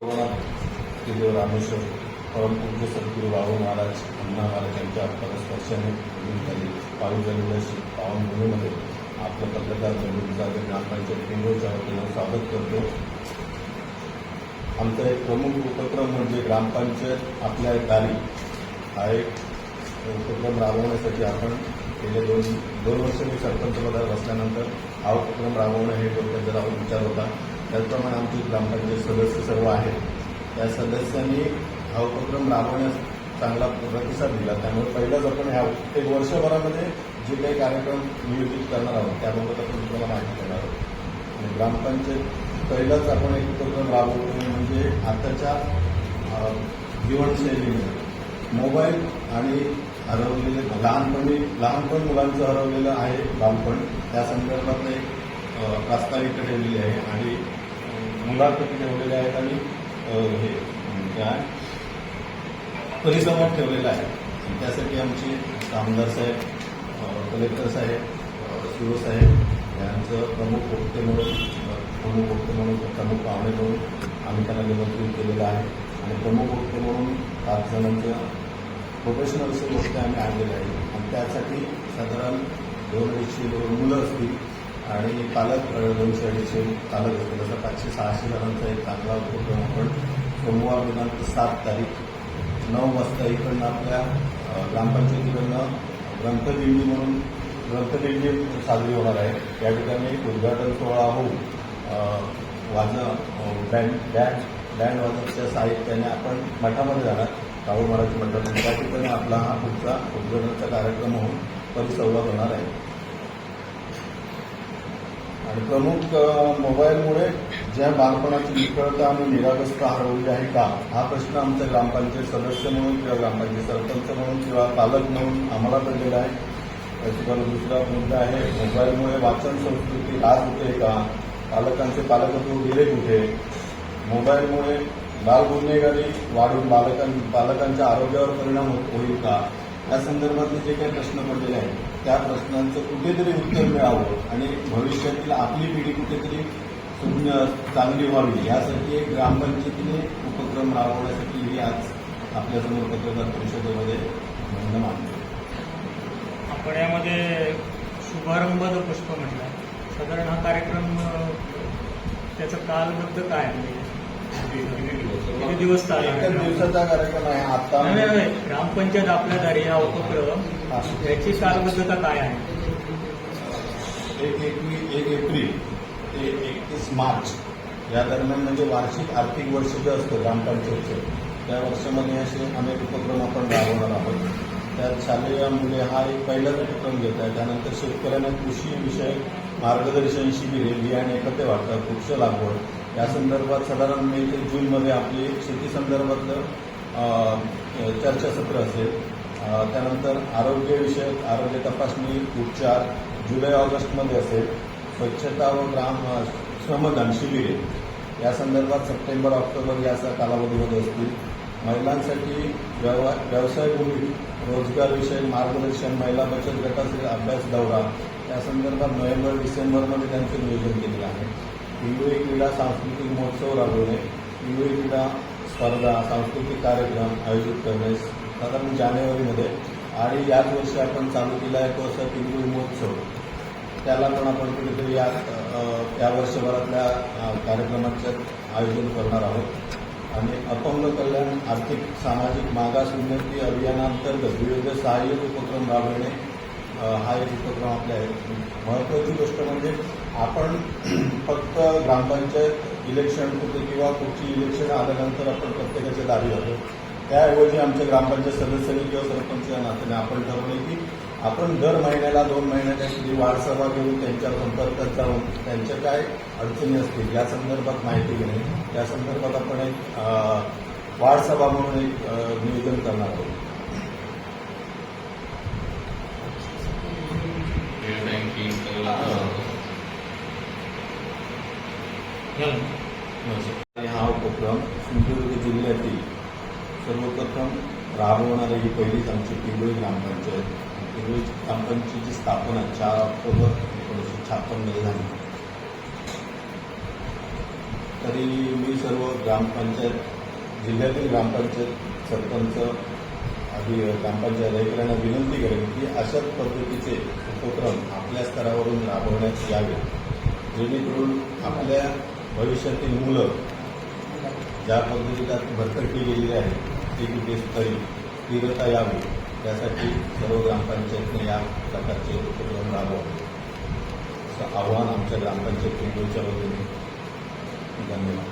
केंद्र रामेश्वर परमपूज्य सद्गुरू बाबू महाराज अण्णा महाराज यांच्या परस्पर्शाने पाऊस झालेल्या श्री पावन भूमीमध्ये आपलं पत्रकार जागे ग्रामपंचायत केंद्रच्या वतीनं स्वागत करतो. आमचा एक प्रमुख उपक्रम म्हणजे ग्रामपंचायत आपल्या दारी हा एक उपक्रम राबवण्यासाठी आपण गेले दोन दोन वर्ष मी सरपंच पदावर बसल्यानंतर हा उपक्रम राबवणं हे डोक्यात राहून विचार होता त्याचप्रमाणे आमचे ग्रामपंचायत सदस्य सर्व आहेत. त्या सदस्यांनी हा उपक्रम राबवण्यास चांगला प्रतिसाद दिला. त्यामुळे पहिलाच आपण ह्या एक वर्षभरामध्ये जे काही कार्यक्रम नियोजित करणार आहोत त्याबाबत आपण तुम्हाला माहिती देणार आहोत. आणि ग्रामपंचायत पहिलाच आपण एक उपक्रम राबवतो म्हणजे आताच्या जीवनशैलीमध्ये मोबाईल आणि हरवलेले लहानपणी लहानपण मुलांचं हरवलेलं आहे बालपण. त्या संदर्भात एक अ, प्रास्ताविका ठेवलेली आहे. आणि मुलाखती ठेवलेल्या आहेत आणि हे काय परिसंवाद ठेवलेला आहे. त्यासाठी आमचे आमदार साहेब कलेक्टर साहेब अ, शिव साहेब यांचं प्रमुख वक्ते म्हणून प्रमुख वक्ते म्हणून प्रमुख पाहुणे म्हणून आम्ही त्यांना निमंत्रित केलेलं आहे. आणि प्रमुख वक्ते म्हणून पाच जणांच्या प्रोफेशनल असे वक्ते आम्ही आणलेले आहे. आणि त्यासाठी साधारण दोन अडीचशे दोन मुलं असतील आणि पालक दोनशे अडीचशे पालक होते. जसं पाचशे सहाशे जणांचा एक चांगला उपक्रम आपण सोमवार दिनांक सात तारीख नऊ वाजता इकडनं आपल्या ग्रामपंचायतीकडनं ग्रंथदिंडी म्हणून ग्रंथदिंडी साजरी होणार आहे. या ठिकाणी उद्घाटन सोहळा होऊन अ, बँड बँड बँड वाजनच्या साहित्याने आपण मठामध्ये जाणार. राहुल महाराज मंडळ. त्या ठिकाणी आपला हा पुढचा उद्घाटनाचा कार्यक्रम होऊन परिसंवाद होणार आहे. आणि प्रमुख मोबाईलमुळे ज्या बालपणाची विफलता आणि निरागस्ता हरवली आहे का हा प्रश्न आमच्या ग्रामपंचायत सदस्य म्हणून किंवा ग्रामपंचायत सरपंच म्हणून किंवा पालक म्हणून आम्हाला पडलेला आहे. त्याच्याबरोबर दुसरा मुद्दा आहे मोबाईलमुळे वाचन संस्कृती लाभ होते का? पालकांचे पालकत्व गेले कुठे? मोबाईलमुळे बाल गुन्हेगारी वाढून बालकां पालकांच्या आरोग्यावर परिणाम होईल का? या संदर्भातले जे काही प्रश्न पडलेले आहेत त्या प्रश्नांचं कुठेतरी उत्तर मिळावं आणि भविष्यातील आपली पिढी कुठेतरी चांगली व्हावी. यासाठी एक ग्रामपंचायतीने उपक्रम राबवण्यासाठी ही आज आपल्यासमोर पत्रकार परिषदेमध्ये म्हणणं मांडतो आपण यामध्ये शुभारंभ जो पुष्प म्हटला. साधारण हा कार्यक्रम त्याचं कालबद्ध काय आहे? म्हणजे किती दिवस एकच दिवसाचा कार्यक्रम आहे. आता. ग्रामपंचायत आपल्या दारी हा उपक्रम. याची कालबद्धता काय आहे? एक एकवी एक एप्रिल ते एकतीस मार्च. या दरम्यान म्हणजे वार्षिक आर्थिक वर्ष जे असतं ग्रामपंचायतचं त्या वर्षामध्ये असे अनेक उपक्रम आपण राबवणार आहोत. त्यात शालेय मुले हा एक पहिलाच उपक्रम घेत आहे. त्यानंतर शेतकऱ्यांना कृषी विषयक मार्गदर्शन शिबिरे बियाणे खते वाटप वृक्ष लागवड या संदर्भात साधारण मे ते जूनमध्ये आपली शेती संदर्भातलं चर्चासत्र असेल. त्यानंतर आरोग्यविषयक आरोग्य तपासणी उपचार जुलै ऑगस्टमध्ये असेल. स्वच्छता व ग्राम श्रमदान शिबिरे या संदर्भात सप्टेंबर ऑक्टोबर या असा कालावधीमध्ये असतील. महिलांसाठी व्यव व्यवसायपूर्वी रोजगारविषयक मार्गदर्शन महिला बचत गटाचे अभ्यास दौरा. या संदर्भात नोव्हेंबर डिसेंबरमध्ये त्यांचं नियोजन केलेलं आहे. हिंदू क्रीडा सांस्कृतिक महोत्सव राबवणे हिंदू क्रीडा स्पर्धा सांस्कृतिक कार्यक्रम आयोजित करणे साधारण जानेवारीमध्ये आणि याच वर्षी आपण चालू केला आहे तो असा हिंदू महोत्सव. त्याला पण आपण कुठेतरी या त्या वर्षभरातल्या कार्यक्रमाचं आयोजन करणार आहोत. आणि अपंग कल्याण आर्थिक सामाजिक मागास उन्नती अभियानांतर्गत विविध सहाय्यक उपक्रम राबविणे हा एक उपक्रम आपल्या आहे. महत्त्वाची गोष्ट म्हणजे आपण फक्त ग्रामपंचायत इलेक्शन कुठे किंवा कुठची इलेक्शन आल्यानंतर आपण प्रत्येकाच्या दारी जातो त्याऐवजी आमच्या ग्रामपंचायत सदस्यांनी किंवा सरपंचच्या नात्याने आपण ठरवले की आपण दर महिन्याला दोन महिन्याच्या कधी वाढसभा घेऊन त्यांच्या संपर्कात जाऊन त्यांच्या काय अडचणी असतील या संदर्भात माहिती घेणे. त्या संदर्भात आपण एक वाढसभा म्हणून एक नियोजन करणार आहोत आणि म्हणजे हा उपक्रम सिंधुदुर्ग जिल्ह्यातील सर्वप्रथम राबवणारी ही पहिलीच आमची पिंगळी ग्रामपंचायत. पिंगळी ग्रामपंचायतीची स्थापना चार ऑक्टोबर एकोणीसशे छप्पनमध्ये झाली. तरी मी सर्व ग्रामपंचायत जिल्ह्यातील ग्रामपंचायत सरपंच आधी ग्रामपंचायत अधिकाऱ्यांना विनंती करेन की अशाच पद्धतीचे उपक्रम आपल्या स्तरावरून राबवण्यात यावे जेणेकरून आपल्या भविष्यातील मुलं ज्या पद्धतीत आता भरकटली गेलेली आहे ती कुठे स्थळी तीव्रता यावी त्यासाठी सर्व ग्रामपंचायतने या प्रकारचे उपक्रम राबवावे. असं आव्हान आमच्या ग्रामपंचायत पिंपळच्या वतीने. धन्यवाद.